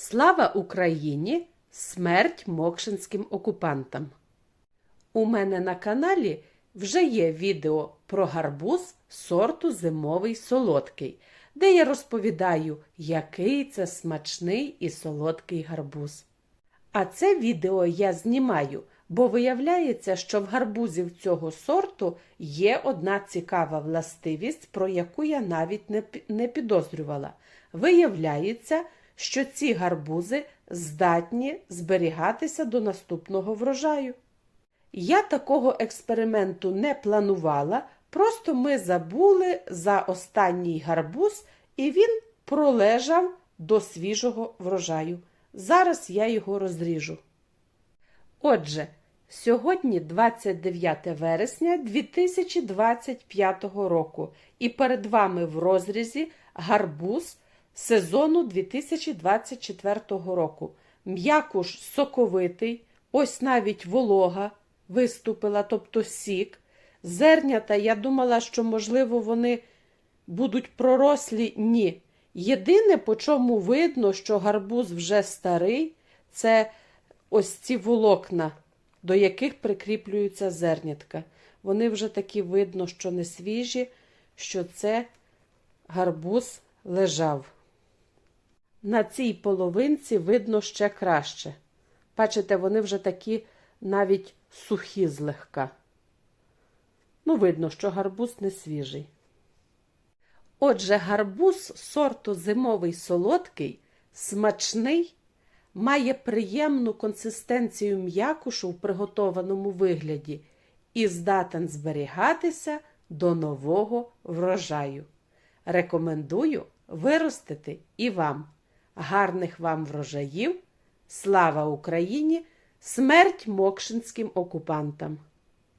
Слава Україні! Смерть мокшинським окупантам! У мене на каналі вже є відео про гарбуз сорту зимовий солодкий, де я розповідаю, який це смачний і солодкий гарбуз. А це відео я знімаю, бо виявляється, що в гарбузів цього сорту є одна цікава властивість, про яку я навіть не, підозрювала. Виявляється, що ці гарбузи здатні зберігатися до наступного врожаю. Я такого експерименту не планувала, просто ми забули за останній гарбуз, і він пролежав до свіжого врожаю. Зараз я його розріжу. Отже, сьогодні 29 вересня 2025 року, і перед вами в розрізі гарбуз сезону 2024 року. М'якуш соковитий, ось навіть волога виступила, тобто сік. Зернята, я думала, що, можливо, вони будуть пророслі. Ні. Єдине, по чому видно, що гарбуз вже старий, це ось ці волокна, до яких прикріплюються зернятка. Вони вже такі видно, що не свіжі, що це гарбуз лежав. На цій половинці видно ще краще. Бачите, вони вже такі навіть сухі злегка. Ну, видно, що гарбуз не свіжий. Отже, гарбуз сорту зимовий солодкий, смачний, має приємну консистенцію м'якушу в приготованому вигляді і здатен зберігатися до нового врожаю. Рекомендую виростити і вам. Гарних вам врожаїв! Слава Україні! Смерть мокшинським окупантам!